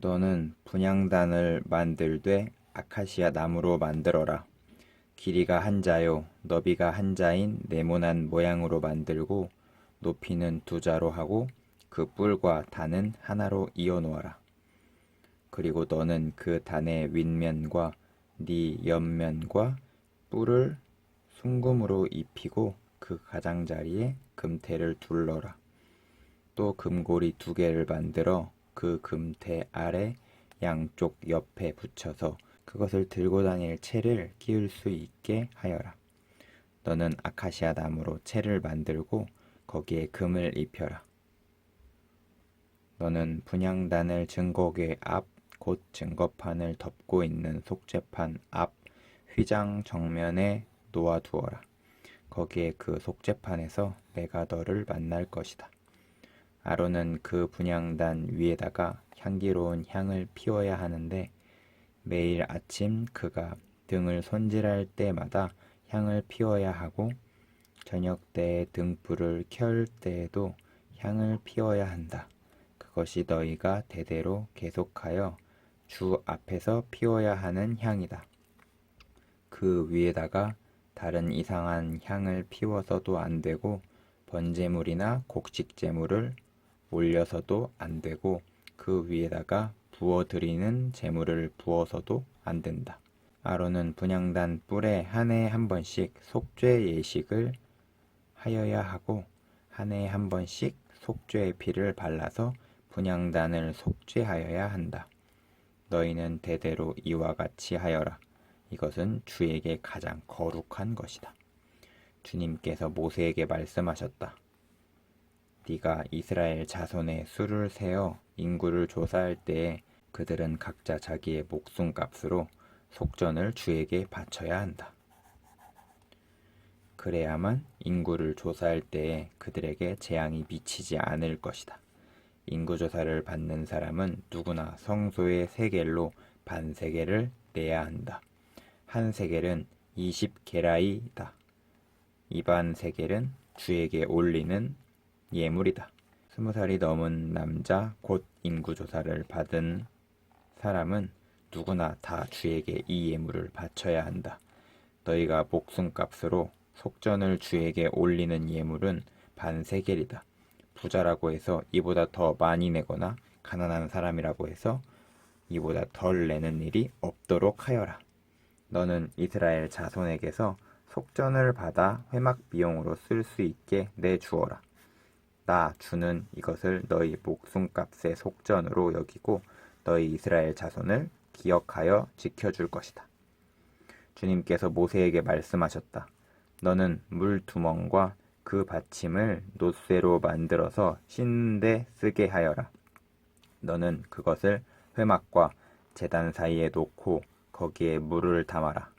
너는 분향단을 만들되 아카시아 나무로 만들어라. 길이가 한 자요, 너비가 한 자인 네모난 모양으로 만들고 높이는 두 자로 하고 그 뿔과 단은 하나로 이어 놓아라. 그리고 너는 그 단의 윗면과 네 옆면과 뿔을 순금으로 입히고 그 가장자리에 금태를 둘러라. 또 금고리 두 개를 만들어 그 금태 아래 양쪽 옆에 붙여서 그것을 들고 다닐 채를 끼울 수 있게 하여라. 너는 아카시아 나무로 채를 만들고 거기에 금을 입혀라. 너는 분향단을 증거궤 앞 곧 증거판을 덮고 있는 속죄판 앞 휘장 정면에 놓아두어라. 거기에 그 속죄판에서 내가 너를 만날 것이다. 아론은 그 분향단 위에다가 향기로운 향을 피워야 하는데 매일 아침 그가 등을 손질할 때마다 향을 피워야 하고 저녁 때에 등불을 켤 때에도 향을 피워야 한다. 그것이 너희가 대대로 계속하여 주 앞에서 피워야 하는 향이다. 그 위에다가 다른 이상한 향을 피워서도 안 되고 번제물이나 곡식제물을 올려서도 안 되고 그 위에다가 부어 드리는 제물을 부어서도 안 된다. 아론은 분향단 뿔에 한 해에 한 번씩 속죄 예식을 하여야 하고 한 해에 한 번씩 속죄의 피를 발라서 분향단을 속죄하여야 한다. 너희는 대대로 이와 같이 하여라. 이것은 주에게 가장 거룩한 것이다. 주님께서 모세에게 말씀하셨다. 네가 이스라엘 자손의 수를 세어 인구를 조사할 때에 그들은 각자 자기의 목숨값으로 속전을 주에게 바쳐야 한다. 그래야만 인구를 조사할 때에 그들에게 재앙이 미치지 않을 것이다. 인구조사를 받는 사람은 누구나 성소의 세겔로 반세겔을 내야 한다. 한 세겔은 20게라이다. 이반 세겔은 주에게 올리는 예물이다. 스무 살이 넘은 남자 곧 인구 조사를 받은 사람은 누구나 다 주에게 이 예물을 바쳐야 한다. 너희가 목숨값으로 속전을 주에게 올리는 예물은 반세겔이다. 부자라고 해서 이보다 더 많이 내거나 가난한 사람이라고 해서 이보다 덜 내는 일이 없도록 하여라. 너는 이스라엘 자손에게서 속전을 받아 회막 비용으로 쓸 수 있게 내주어라. 나 주는 이것을 너희 목숨값의 속전으로 여기고 너희 이스라엘 자손을 기억하여 지켜줄 것이다. 주님께서 모세에게 말씀하셨다. 너는 물 두멍과 그 받침을 노쇠로 만들어서 씻는데 쓰게 하여라. 너는 그것을 회막과 재단 사이에 놓고 거기에 물을 담아라.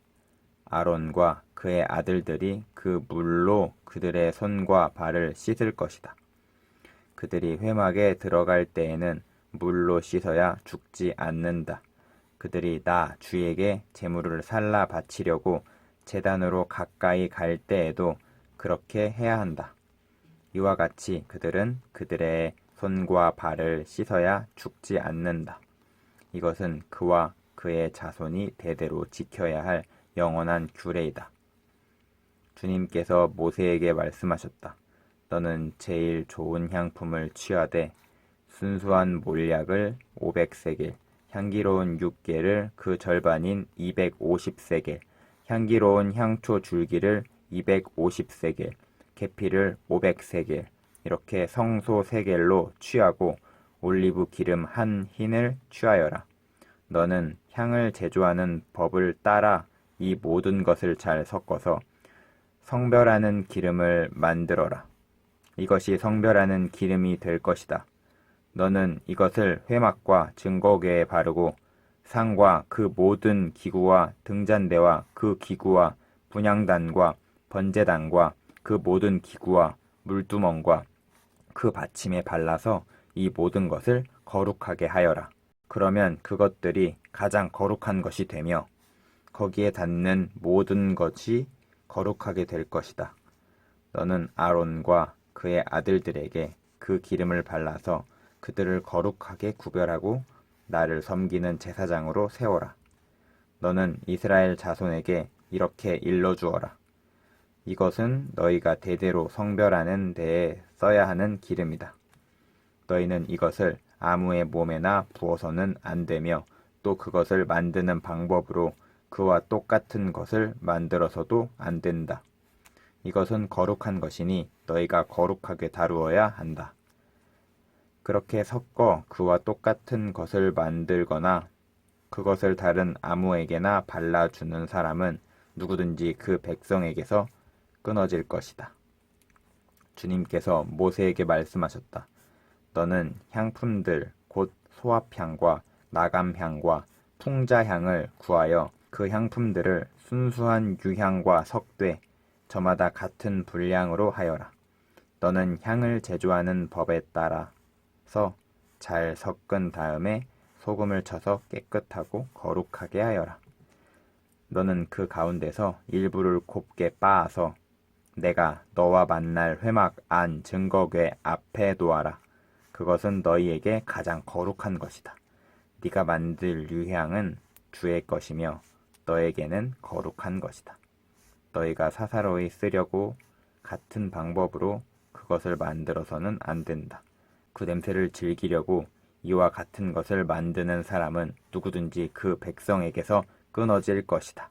아론과 그의 아들들이 그 물로 그들의 손과 발을 씻을 것이다. 그들이 회막에 들어갈 때에는 물로 씻어야 죽지 않는다. 그들이 나 주에게 재물을 살라 바치려고 재단으로 가까이 갈 때에도 그렇게 해야 한다. 이와 같이 그들은 그들의 손과 발을 씻어야 죽지 않는다. 이것은 그와 그의 자손이 대대로 지켜야 할 영원한 규례이다. 주님께서 모세에게 말씀하셨다. 너는 제일 좋은 향품을 취하되 순수한 몰약을 500세겔, 향기로운 육개를 그 절반인 250세겔, 향기로운 향초 줄기를 250세겔, 계피를 500세겔, 이렇게 성소 세겔로 취하고 올리브 기름 한 흰을 취하여라. 너는 향을 제조하는 법을 따라 이 모든 것을 잘 섞어서 성별하는 기름을 만들어라. 이것이 성별하는 기름이 될 것이다. 너는 이것을 회막과 증거궤에 바르고 상과 그 모든 기구와 등잔대와 그 기구와 분향단과 번제단과 그 모든 기구와 물두멍과 그 받침에 발라서 이 모든 것을 거룩하게 하여라. 그러면 그것들이 가장 거룩한 것이 되며 거기에 닿는 모든 것이 거룩하게 될 것이다. 너는 아론과 그의 아들들에게 그 기름을 발라서 그들을 거룩하게 구별하고 나를 섬기는 제사장으로 세워라. 너는 이스라엘 자손에게 이렇게 일러주어라. 이것은 너희가 대대로 성별하는 데에 써야 하는 기름이다. 너희는 이것을 아무의 몸에나 부어서는 안 되며 또 그것을 만드는 방법으로 그와 똑같은 것을 만들어서도 안 된다. 이것은 거룩한 것이니 너희가 거룩하게 다루어야 한다. 그렇게 섞어 그와 똑같은 것을 만들거나 그것을 다른 아무에게나 발라주는 사람은 누구든지 그 백성에게서 끊어질 것이다. 주님께서 모세에게 말씀하셨다. 너는 향품들 곧 소합향과 나감향과 풍자향을 구하여 그 향품들을 순수한 유향과 석되 저마다 같은 분량으로 하여라. 너는 향을 제조하는 법에 따라서 잘 섞은 다음에 소금을 쳐서 깨끗하고 거룩하게 하여라. 너는 그 가운데서 일부를 곱게 빻아서 내가 너와 만날 회막 안 증거궤 앞에 놓아라. 그것은 너희에게 가장 거룩한 것이다. 네가 만들 유향은 주의 것이며 너에게는 거룩한 것이다. 너희가 사사로이 쓰려고 같은 방법으로 그것을 만들어서는 안 된다. 그 냄새를 즐기려고 이와 같은 것을 만드는 사람은 누구든지 그 백성에게서 끊어질 것이다.